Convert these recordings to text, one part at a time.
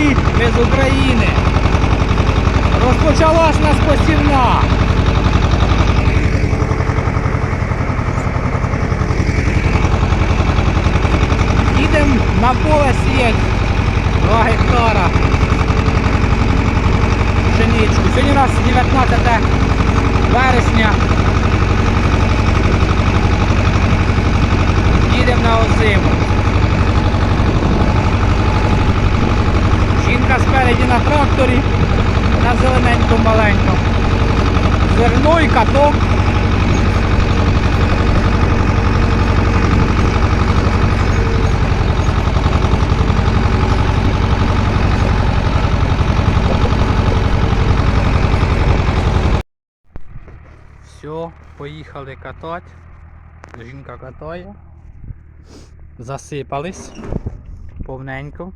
привіт! Ми з України! Розпочалась нас посівна! Їдемо на поле сіять 2 гектара пшеничку. Сьогодні у нас 19 вересня. Їдемо на озиму. Жінка спереді на тракторі, на зелененькому маленькому. Зерно і каток. Все, поїхали катати. Жінка катає. Засипались повненько.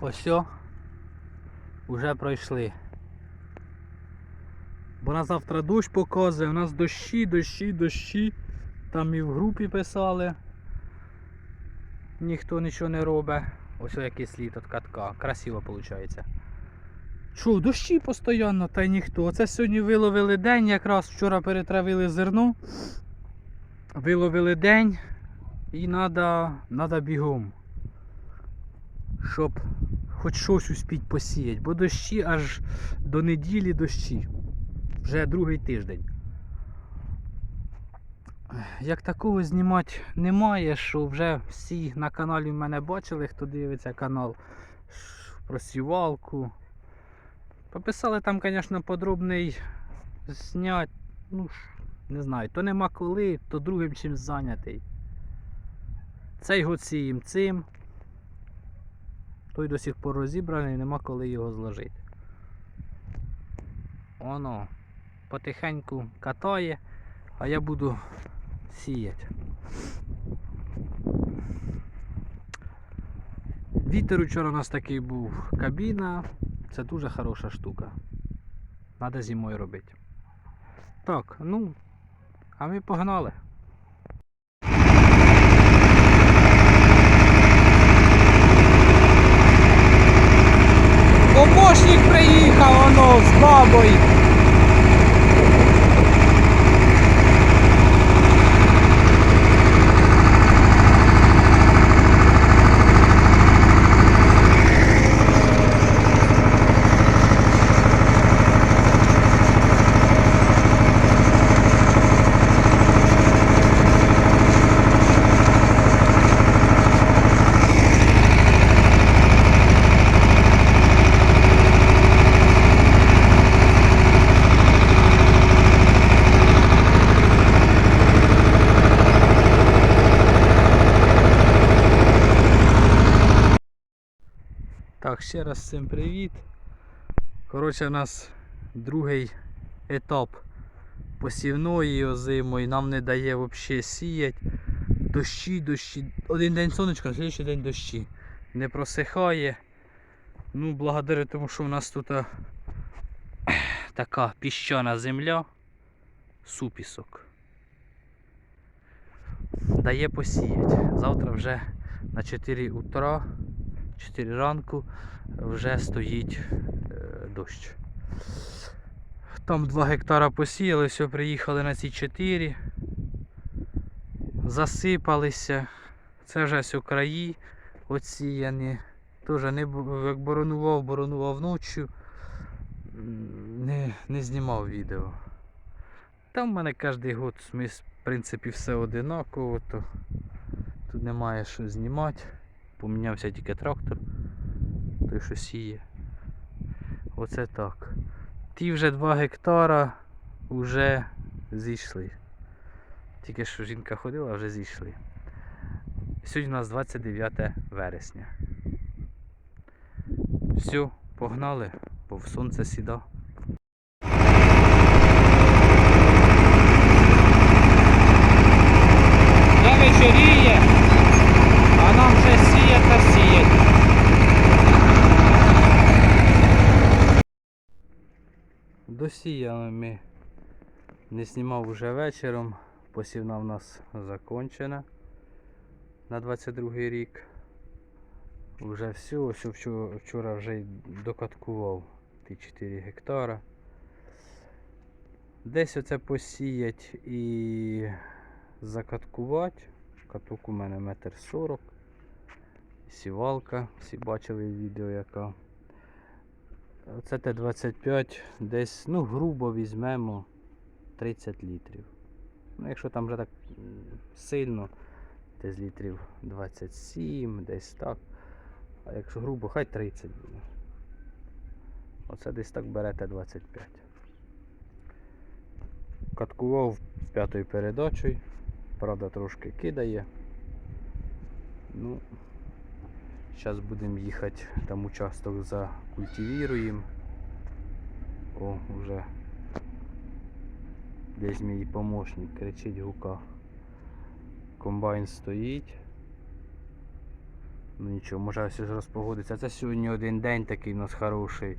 Ось о, уже пройшли. Бо на завтра дощ показує, у нас дощі, дощі, дощі. Там і в групі писали. Ніхто нічого не робить. Ось який слід від катка. Красиво виходить. Що, дощі постійно, та й ніхто. Оце сьогодні виловили день, якраз вчора перетравили зерно. Виловили день і треба бігом. Щоб хоч щось успіть посіяти. Бо дощі аж до неділі дощі. Вже другий тиждень. Як такого знімати немає, що вже всі на каналі в мене бачили, хто дивиться канал про сівалку. Пописали там, звісно, подробний знять. Ну, не знаю, то нема коли, то другим чим зайнятий. Цей год сієм цим. Той до сих пор розібраний, нема коли його зложити. Воно потихеньку катає, а я буду сіяти. Вітер вчора у нас такий був кабіна. Це дуже хороша штука. Надо зимою робити. Так, ну, а ми погнали. Помощник приїхав, воно з бабою. Так, ще раз всім привіт. Коротше, у нас другий етап посівної озимої. Нам не дає взагалі сіяти. Дощі, дощі. Один день сонечко, на день дощі. Не просихає. Ну, благодаря тому, що у нас тут а, така піщана земля, супісок. Дає посіяти. Завтра вже на 4 утра 4 ранку вже стоїть е, дощ. Там 2 гектара посіяли, все, приїхали на ці 4. Засипалися. Це вже все краї оціяні. Теж не як боронував, боронував ночі. Не, не знімав відео. Там в мене кожен год в принципі, все одинаково, то тут немає що знімати. Помінявся тільки трактор, той що сіє. Оце так. Ті вже 2 гектара вже зійшли. Тільки що жінка ходила, вже зійшли. Сьогодні у нас 29 вересня. Все, погнали, бо в сонце сіда. Вже вечоріє, а нам ще сіє та сіять. Ми. Не знімав уже вечором. Посівна в нас закончена на 22 рік. Вже все, ось вчора вже докаткував ті 4 гектара. Десь оце посіять і закаткувати. Каток у мене метр сорок. Сівалка, всі бачили відео яка. Оце Т-25 десь, ну, грубо візьмемо 30 літрів. Ну, якщо там вже так сильно, десь літрів 27, десь так. А якщо грубо, хай 30 буде. Оце десь так берете 25. Каткував п'ятою передачею. Правда, трошки кидає. Ну, зараз будемо їхати, там участок закультивіруємо. О, вже десь мій помощник кричить гука. Комбайн стоїть. Ну нічого, може все ж розпогодиться. Це сьогодні один день такий у нас хороший,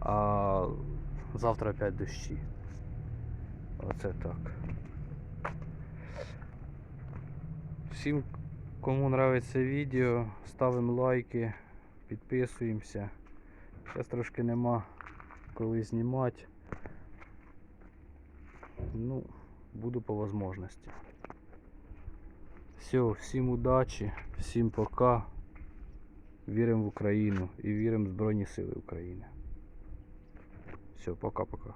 а завтра опять дощі. Оце так. Всім, кому нравиться відео, ставимо лайки, підписуємося. Зараз трошки нема коли знімати. Ну, буду по можливості. Все, всім удачі, всім пока. Віримо в Україну і віримо в Збройні Сили України. Все, пока-пока.